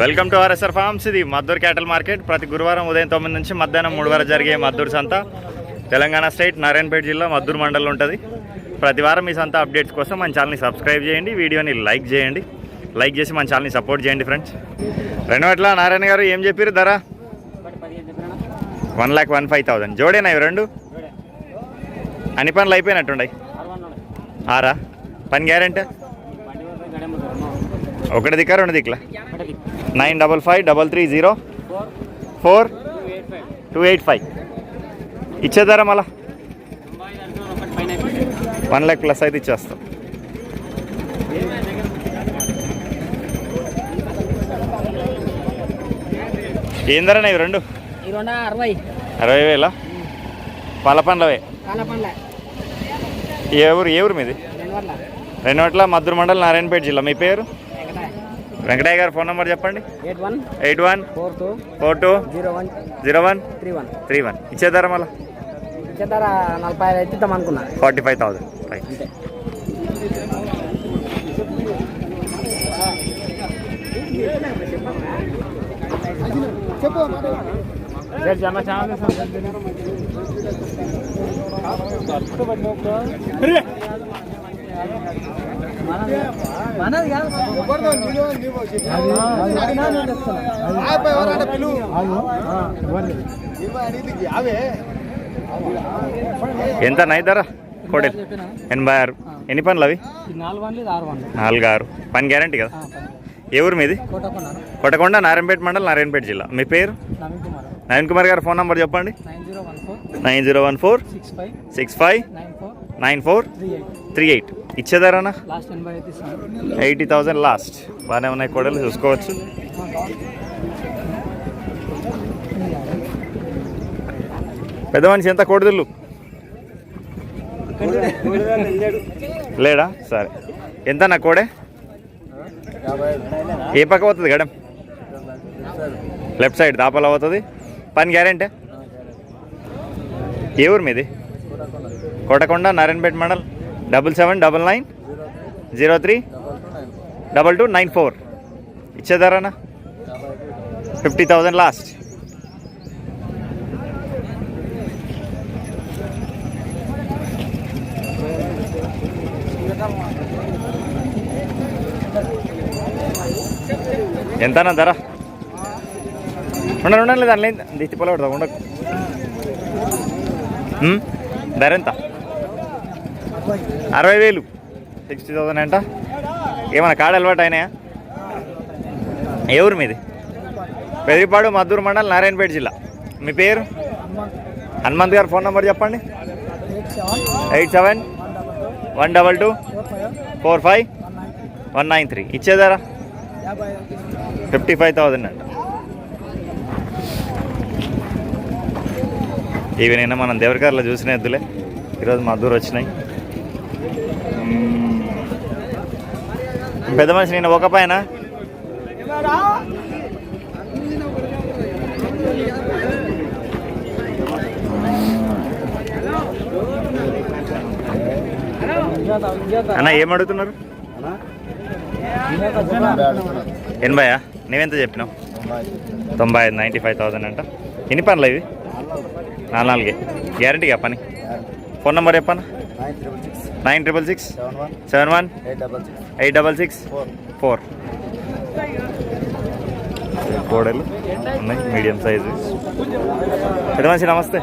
Welcome to RSR forms. ఇది Maddur క్యాటల్ market. ప్రతి గురువారం ఉదయం తొమ్మిది నుంచి మధ్యాహ్నం మూడు వరకు జరిగే మద్దూరు సంత. తెలంగాణ స్టేట్ నారాయణపేట జిల్లా మద్దూరు మండలం ఉంటుంది. ప్రతి వారం మీ సంత అప్డేట్స్ కోసం మన ఛానల్ని సబ్స్క్రైబ్ చేయండి వీడియోని లైక్ చేయండి. లైక్ చేసి మన ఛానల్ని సపోర్ట్ చేయండి ఫ్రెండ్స్. రెండు వట్ల నారాయణ గారు ఏం చెప్పారు ధర? One lakh one five thousand. జోడేనా ఇవి రెండు? అన్ని పనులు అయిపోయినట్టుండయి. ఆరా? పని గ్యారెంటీ? ఒకటి దిక్కా రెండు దిక్కులా nine double five double three zero? Four? Two eight five. ఇచ్చేదారా మళ్ళా? వన్ ల్యాక్ ప్లస్ అయితే ఇచ్చేస్తాం. ఏం ధరనా ఇవి రెండు? అరవై. అరవై వేల? పాల పండ్లవే? ఏ ఊరు ఏ ఊరు మీది? రెండు వల్ల రెండు వట్ల మద్దూరు మండలం నారాయణపేట జిల్లా. మీ పేరు? వెంకటయ్య గారు ఫోన్ నెంబర్ చెప్పండి. Eight one eight one four two four two zero one zero one three one three one. ఇచ్చేదారా మళ్ళా? ఇచ్చేదార నలభై ఐదు ఇద్దాం అనుకున్నా. Forty five thousand. రైట్ అంతే మనది ఎంత నై ధర? కోడెలు? ఎనభై ఆరు. ఎన్ని పనులు అవి? నాలుగు ఆరు. పని గ్యారంటీ కదా? ఏ ఊరు మీది? కొట్టకొండ నారాయణపేట మండలం నారాయణపేట జిల్లా. మీ పేరు? నవీన్ కుమార్ గారు ఫోన్ నెంబర్ చెప్పండి. Nine zero one four. Six five. Nine four. Three eight. ఇచ్చేదారనా? ఇస్తాను ఎయిటీ థౌసండ్ లాస్ట్ బాగానే ఉన్నాయి కోడలు చూసుకోవచ్చు. పెద్ద మనిషి ఎంత కోడిదళ్ళు లేడా? సరే. ఎంత నా కోడే? ఏ పక్క పోతుంది గడం లెఫ్ట్ సైడ్ దాపాల పోతుంది. పని గ్యారెంటీ? ఏ ఊరు మీది? Kotakonda Narayanpet mandal. Double seven double nine zero three double two nine four ఇచ్చేదారానా? Fifty thousand last. ఎంతనా ధర? ఉండండి ఉండలేదు దాని లేదు దిష్టి పొల ఉండకు. ధర ఎంత? అరవై వేలు సిక్స్టీ థౌసండ్ అంట. ఏమన్నా కాడ అలవాటు అయినాయా? ఏ ఊరు మీది? పెదిరిపాడు మద్దూరు మండలం నారాయణపేట జిల్లా. మీ పేరు? హనుమంత్ గారు ఫోన్ నెంబర్ చెప్పండి. Eight seven one double two four five one nine three ఇచ్చేదారా? Fifty five thousand అంట. ఇవి నిన్న మనం దేవరకారులో చూసిన ఎద్దులే ఈరోజు మద్దూరు వచ్చినాయి. పెద్ద మనిషి నేను ఒక పైన. అన్న ఏం అడుగుతున్నారు? ఎనభయా? నువ్వెంత చెప్పినావు? తొంభై ఐదు నైంటీ ఫైవ్ థౌసండ్ అంట. ఎన్ని పనులు ఇవి? నాలుగు నాలుగే. గ్యారంటీగా పని? ఫోన్ నెంబర్ చెప్పనా? Nine triple six seven one eight double six four. కోడలు ఉన్నాయి మీడియం సైజు. పెద్ద మనిషి నమస్తే.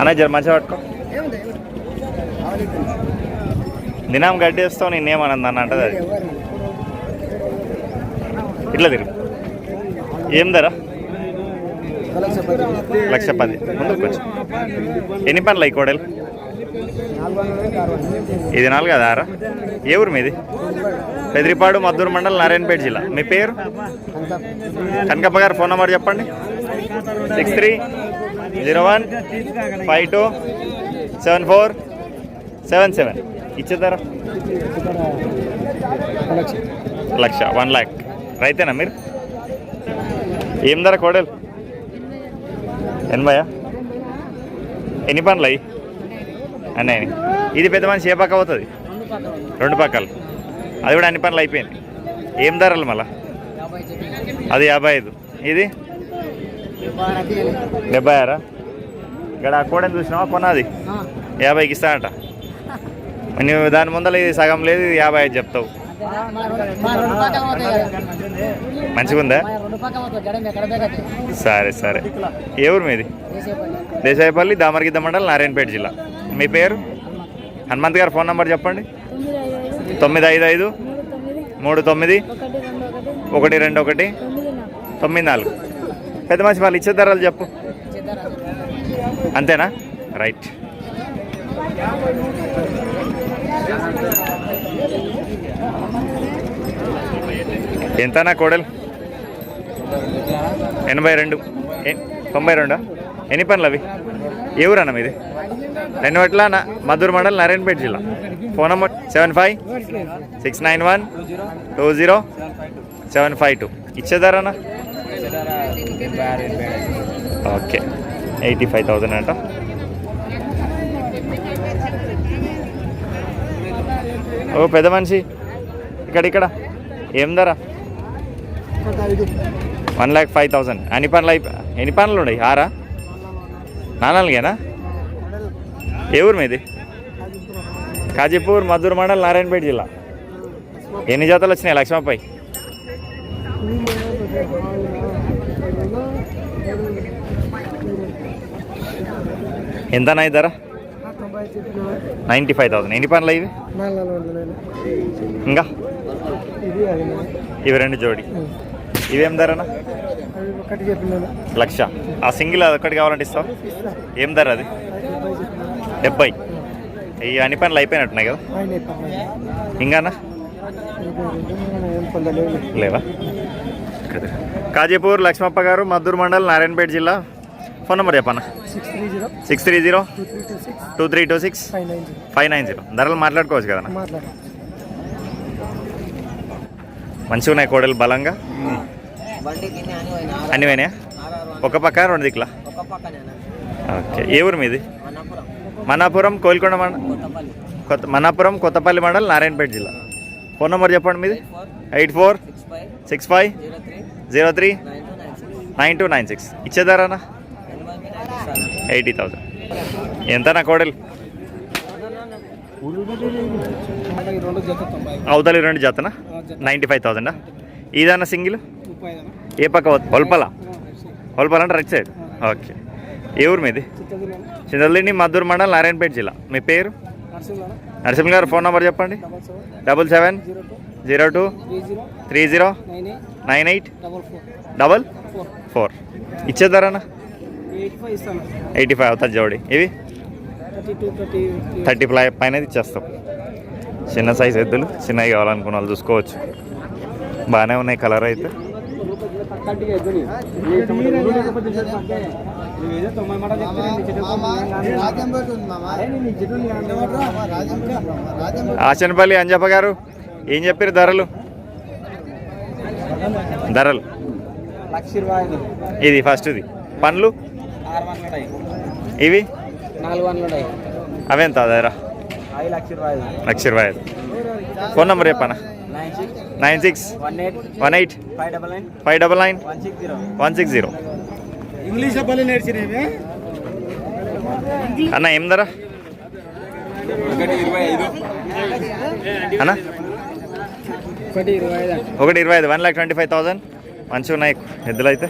అన్న జర మంచిగా పట్టుకో. దినం గడ్డి వేస్తావు నేనేమన్నది అన్న అంటది అది. ఇట్లా తిరుగు. ఏం ధర? లక్ష పది. ముందుకు కొంచెం ఎన్ని పనులు అయ్యి కోడలు? ఇది నాలుగు కదా ఆరా? ఏ ఊరు మీది? పెదిరిపాడు మద్దూరు మండలం నారాయణపేట జిల్లా. మీ పేరు? కనకప్ప గారు ఫోన్ నెంబర్ చెప్పండి. Six three zero one five two seven four seven seven. ఇచ్చేద్దారా లక్ష. వన్ ల్యాక్. రైతేనా మీరు? ఏం ధర కోడలు? ఎనభయా? ఎన్ని పనులు అయ్యి? అన్నయ్య. ఇది పెద్ద మనిషి ఏ పక్క అవుతుంది రెండు పక్కలు. అది కూడా అన్ని పనులు అయిపోయింది. ఏం ధరలు మళ్ళా? అది యాభై ఐదు ఇది? డెబ్బై ఆరా ఇక్కడ ఆ కోడని చూసినావా? కొన్నది. యాభైకి ఇస్తానంట నువ్వు దాని ముందర ఇది సగం లేదు ఇది యాభై ఐదు చెప్తావు. మంచిగుందా? మంచిగా ఉందా సరే సరే. ఏ ఊరు మీది? దేశాయపల్లి దామరగిద్ద మండలం నారాయణపేట జిల్లా. మీ పేరు? హనుమంత్ గారు ఫోన్ నెంబర్ చెప్పండి. తొమ్మిది ఐదు ఐదు మూడు తొమ్మిది ఒకటి రెండు ఒకటి తొమ్మిది నాలుగు. పెద్ద మనిషి వాళ్ళు ఇచ్చే ధరలు చెప్పు. అంతేనా? రైట్. ఎంతనా కోడలు? ఎనభై రెండు. తొంభై రెండా? ఎన్ని పనులు అవి? ఏ ఊరన్నా మీది? రెండు పట్ల మధుర్ మండల్ నారాయణపేట జిల్లా. Phone number seven five six nine one two zero seven five two. ఇచ్చేదారనా okay. Eighty five thousand అంట. ఓ పెద్ద మనిషి. ఇక్కడ ఇక్కడ. ఏం ధర? వన్ ల్యాక్ ఫైవ్ థౌజండ్ అన్ని పనులు అయిపో ఎన్ని పనులు ఉన్నాయి? ఆరా? నాలుగేనా? ఏ ఊరు మీది? కాజీపూర్ మధుర్ మండల్ నారాయణపేట జిల్లా. ఎన్ని జాతలు వచ్చినాయి లక్ష్మపై ఎంత అయి ధర? Ninety five thousand. ఎన్ని పనులు ఇవి ఇంకా? ఇవి రెండు జోడి. ఇవేం ధరనా చెప్పినాను. లక్ష. ఆ సింగిల్ అది ఒకటి కావాలంటే ఇస్తావు? ఏం ధర అది? డెబ్బై. ఈ అన్ని పనులు అయిపోయినట్టున్నాయి కదా? ఇంకానా లేవా? కాజీపూర్ లక్ష్మప్ప గారు మద్దూరు మండల్ నారాయణపేట జిల్లా. Phone number చెప్పన్న six three zero. Six three zero? Two three two six? Five nine zero. ధరలు మాట్లాడుకోవచ్చు కదా మాట్లాడు. మంచిగా ఉన్నాయి కోడలు బలంగా? అన్ని పోయినాయా? ఒక పక్క రెండు దిక్కులా? ఒక పక్కనే ఓకే. ఏ ఊరు మీది? మన్నాపురం. మన్నాపురం కోల్కొండ మండలం కొత్తపల్లి. కొత్త మన్నాపురం కొత్తపల్లి మండలం నారాయణపేట జిల్లా. ఫోన్ నెంబర్ చెప్పండి మీది? Eight four. Six five. Zero three. Nine two nine six. ఇచ్చేదారానా? Eighty thousand. ఎంత నా కోడలు అవతలి రెండు జతనా? Ninety five థౌసండా? ఇదన్నా సింగిల్? ఏ పక్క పొలపల పొలపల అంటే రైట్ సైడ్? ఓకే. ఏ ఊరు మీది? చింతలదిండి మద్దూరు మండలం నారాయణపేట జిల్లా. మీ పేరు? నరసింహ గారు. ఫోన్ నెంబర్ చెప్పండి. Double seven zero two three zero nine eight double four ఇచ్చేద్దారన్నా eight five అవుతుంది జోడి. ఇవి? థర్టీ ఫ్లై పైన ఇచ్చేస్తాం. చిన్న సైజ్ ఎద్దులు చిన్నవి కావాలనుకున్న వాళ్ళు చూసుకోవచ్చు. బాగానే ఉన్నాయి కలర్ అయితే. ఆచనపల్లి అంజప్ప గారు ఏం చెప్పారు ధరలు? ధరలు. ఇది ఫస్ట్ ఇది పండ్లు ఇవి? నాలుగు వందలు ఉన్నాయి అవెంత ధర? లక్ష ఐదు ఫోన్ నెంబర్ చెప్పనా? Nine six one eight five double nine five double nine one six zero. English అన్న ఏం ధర? ఒకటి ఇరవై ఐదు. అన్న? ఒకటి ఇరవై ఐదు. ఒకటి ఇరవై ఐదు. One lakh twenty five thousand. మంచిగా ఉన్నాయి ఎద్దులు అయితే.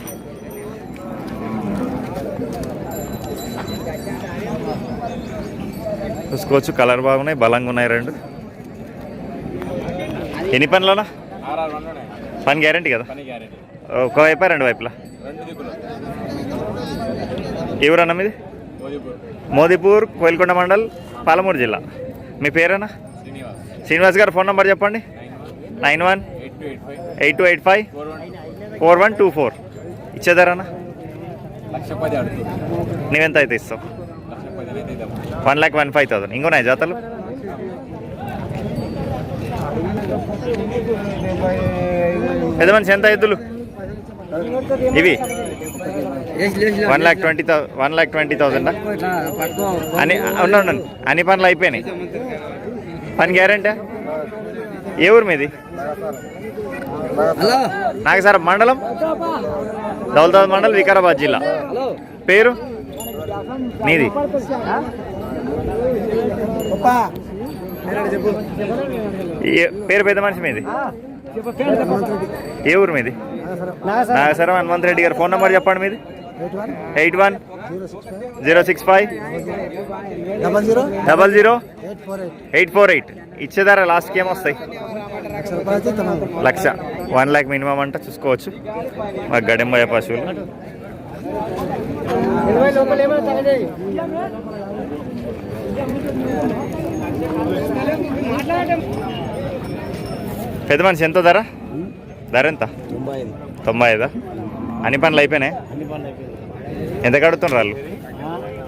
చూసుకోవచ్చు. కలర్ బాగున్నాయి. బలంగా ఉన్నాయి రెండు. ఎన్ని పనులనా పని గ్యారంటీ కదా? పని గ్యారెంటీ. ఒక వైపా రెండు వైపులా ఎవరన్నా మీది? మోదీపూర్. కోయిల్కొండ మండల్ పాలమూరు జిల్లా. మీ పేరేనా? శ్రీనివాస్. గారు ఫోన్ నెంబర్ చెప్పండి. Nine one. Eight two eight five. Four one. Two four. అడుగుతుంది. నువ్వెంత అయితే ఇస్తావు? One lakh one five thousand. ఇంకొన్నాయి జాతలు పెద్ద మనిషి ఎంత ఎద్దులు ఇవి? వన్ ల్యాక్ ట్వంటీ థౌ వన్ ల్యాక్ ట్వంటీ థౌసండా అని ఉండండి అన్ని పనులు అయిపోయినాయి. పని గ్యారంటీ? ఏ ఊరు మీది? నాగసార నాకు సార్ మండలం? దౌలతాబాద్ మండలం వికారాబాద్ జిల్లా. పేరు? నీది పేరు పెద్ద మనిషి మీది? ఏ ఊరు మీది? నాగసరం హనుమంత్ రెడ్డి గారు. ఫోన్ నెంబర్ చెప్పండి మీది. Eight one zero six five double zero double zero eight four eight. ఇచ్చేదారా లాస్ట్కి ఏమొస్తాయి? లక్ష. వన్ ల్యాక్ మినిమం అంటే చూసుకోవచ్చు. మా గడెంబయ్య పశువులు. పెద్ద మనిషి ఎంత ధర? ధర ఎంత? తొంభై ఐదు. అన్ని పనులు అయిపోయినాయి? ఎంత కడుతున్నారు వాళ్ళు?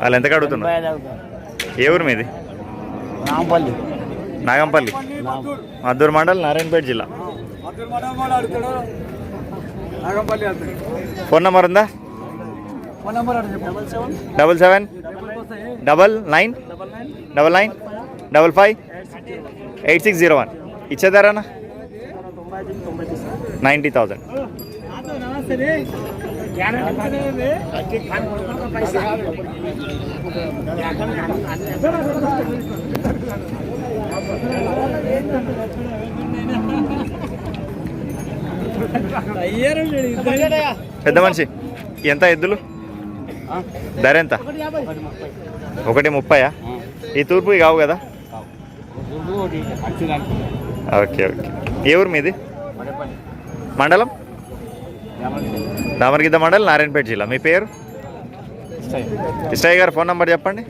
వాళ్ళు ఎంత కడుతున్నారు ఏ ఊరు మీది? నాగంపల్లి. మద్దూరు మండల్ నారాయణపేట జిల్లా. ఫోన్ నెంబర్ ఉందా? Double seven? Double nine? Double nine? Double five eight six zero one. ఇచ్చేదారానా ninety thousand. పెద్ద మనిషి. ఎంత ఎద్దులు? ధర ఎంత? ఒకటి ముప్పయా? ఈ తూర్పు కావు కదా. Okay okay. ఏ ఊరు మీది? మండలం? దామరగిద్ద మండలం నారాయణపేట జిల్లా. మీ పేరు? ఇష్టయ్య గారు ఫోన్ నెంబర్ చెప్పండి.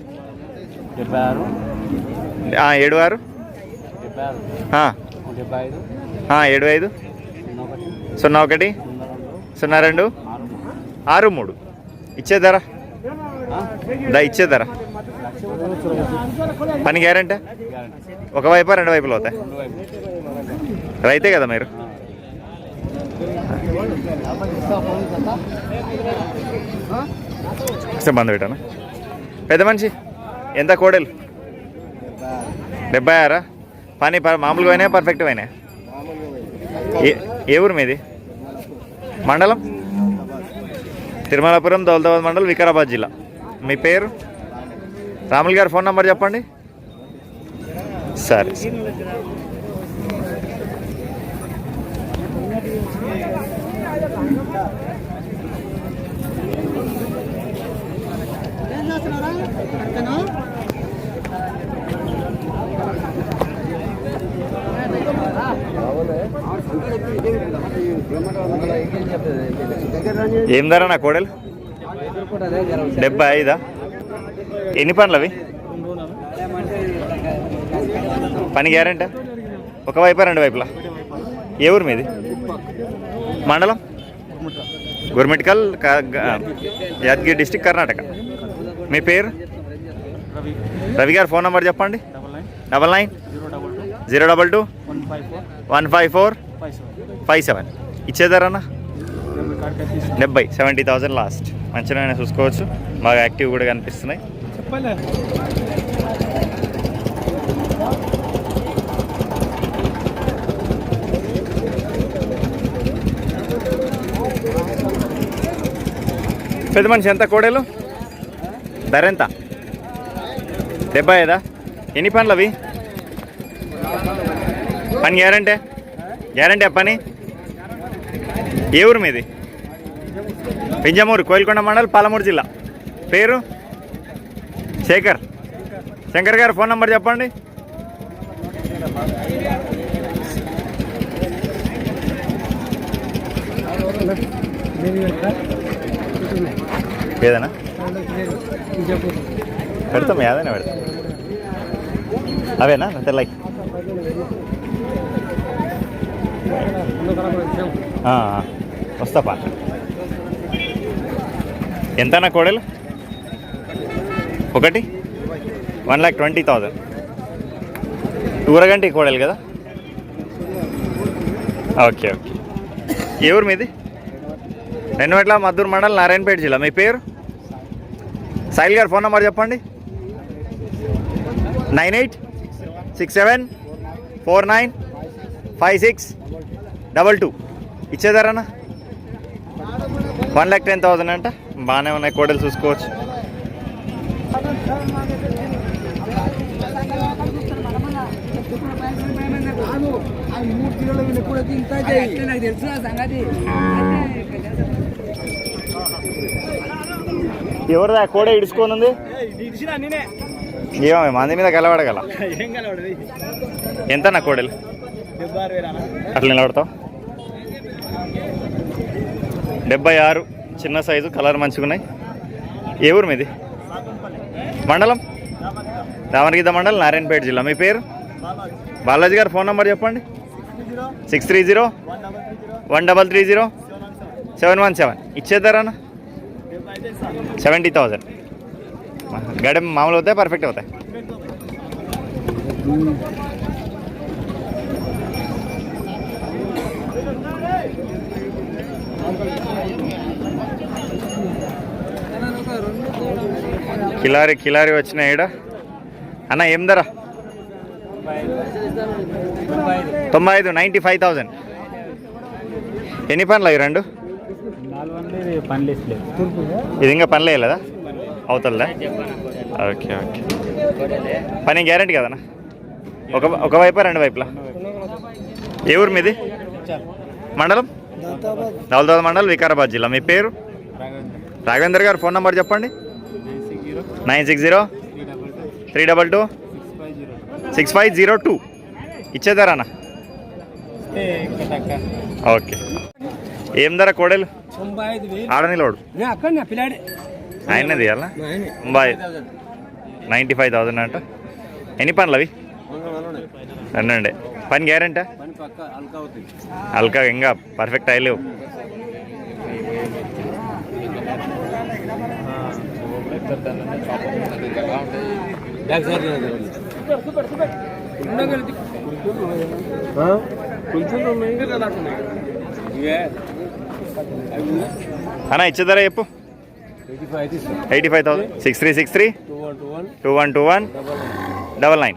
ఏడు ఆరు? ఏడు ఐదు? సున్నా ఒకటి? సున్నా రెండు? ఆరు ఆరు మూడు. ఇచ్చే ధర? దా ఇచ్చే ధర. పని గ్యారంటీ? ఒక వైపు రెండు వైపులు అవుతాయి. రైతే కదా మీరు? ఒకసారి బంద్ పెట్టాను? పెద్ద మనిషి ఎంత కోడలు? డెబ్బై ఆరా? పని ప- మామూలుగా అయినా పర్ఫెక్ట్ అయినా? ఏ ఏ ఊరు మీది? మండలం? తిరుమలాపురం దౌలతాబాద్ మండలం వికారాబాద్ జిల్లా. మీ పేరు? రాములు గారి ఫోన్ నంబర్ చెప్పండి. సరే. ఏం ధర నా కోడలు? డెబ్బై ఐదా? ఎన్ని పనులు అవి పని గ్యారంటీ? ఒక వైపు రెండు వైపులా? ఏ ఊరు మీది? మండలం? గుర్మిట్కల్ క- యాదగిరి డిస్టిక్ కర్ణాటక. మీ పేరు? రవి గారు ఫోన్ నెంబర్ చెప్పండి. Double nine. Zero double two. One five four. Five seven. ఇచ్చేదారన్నా డెబ్బై సెవెంటీ థౌసండ్ లాస్ట్. మంచిగా చూసుకోవచ్చు. బాగా యాక్టివ్ కూడా కనిపిస్తున్నాయి. పెద్ద మనిషి ఎంత కోడేలు? ధర ఎంత? డెబ్బై ఐదా? ఎన్ని పనులు అవి? పని గ్యారంటీ? గ్యారంటీ పని? ఏ ఊరు మీది? పింజమూరు కోయిల్కొండ మండల్ పాలమూరు జిల్లా. పేరు? శేఖర్. శంకర్ గారు ఫోన్ నంబర్ చెప్పండి. ఏదైనా? పెడతాం ఏదైనా పెడతాం. అవేనా? అంతే లైక్ వస్తా పా ఎంతనా కోడలు? ఒకటి? వన్ ల్యాక్ ట్వంటీ థౌజండ్ ఊరగంటి కోడలు కదా? Okay okay. ఏ ఊరు మీది? రెండుమెట్ల మద్దూరు మండల్ నారాయణపేట జిల్లా. మీ పేరు? సాయిల్ గారు ఫోన్ నెంబర్ చెప్పండి. Nine eight six seven four nine five six double two. ఇచ్చేదారన్నా one lakh ten thousand అంట? బాగానే ఉన్నాయి కోడలు చూసుకోవచ్చు. తెలుసు సంగతి. ఎవరిదా కోడ ఇడుచుకోనుంది? ఏమో మంది మీద కలవడగల. ఎంత నా కోడలు? అట్లా నిలబడతావు? డెబ్బై ఆరు చిన్న సైజు కలర్ మంచిగున్నాయి. ఏ ఊరు మీది? మండలం? రామనగిద్ద మండలం నారాయణపేట జిల్లా. మీ పేరు? బాలాజీ గారు ఫోన్ నెంబర్ చెప్పండి. Six three zero one double three zero seven one seven. ఇచ్చేద్దారా seventy thousand గడి మామూలు అవుతాయి పర్ఫెక్ట్ అవుతాయి? కిలారి కిలారి వచ్చిన ఈడ? అన్న ఏం ధర? తొంభై ఐదు నైంటీ ఫైవ్ థౌజండ్ ఎన్ని పనులు అవి రెండు నాలుగు వందలు పని లిస్ట్ లేదు ఇది ఇంకా పని లేదా అవుతుందా ఓకే ఓకే. పని గ్యారంటీ కదనా ఒక ఒక వైపా రెండు వైపులా? ఏ ఊరు మీది? మండలం? దౌలతాబాద్ మండలం వికారాబాద్ జిల్లా. మీ పేరు? రాఘవేందర్ గారు ఫోన్ నెంబర్ చెప్పండి. Nine six zero. Three double two. Six five zero two. ఇచ్చేదారానా? Okay. ఏం ధర కోడలు? తొంభై ఐదు వేలు. ఆడనిలోడు నేను అక్కడ నా పిల్లాడే. ఆయన తీయాలా? బాయ్. నైంటీ ఫైవ్ థౌసండ్ అంట. ఎన్ని పనులు అవి? రెండండి పని గ్యారంటీ? పని పక్క అల్కా అవుతుంది. అల్కా ఇంకా పర్ఫెక్ట్ అయ్యలేవు. చెప్పు ఎయిటీ ఫైవ్ అయితే eighty five thousand six three six three two one two one double nine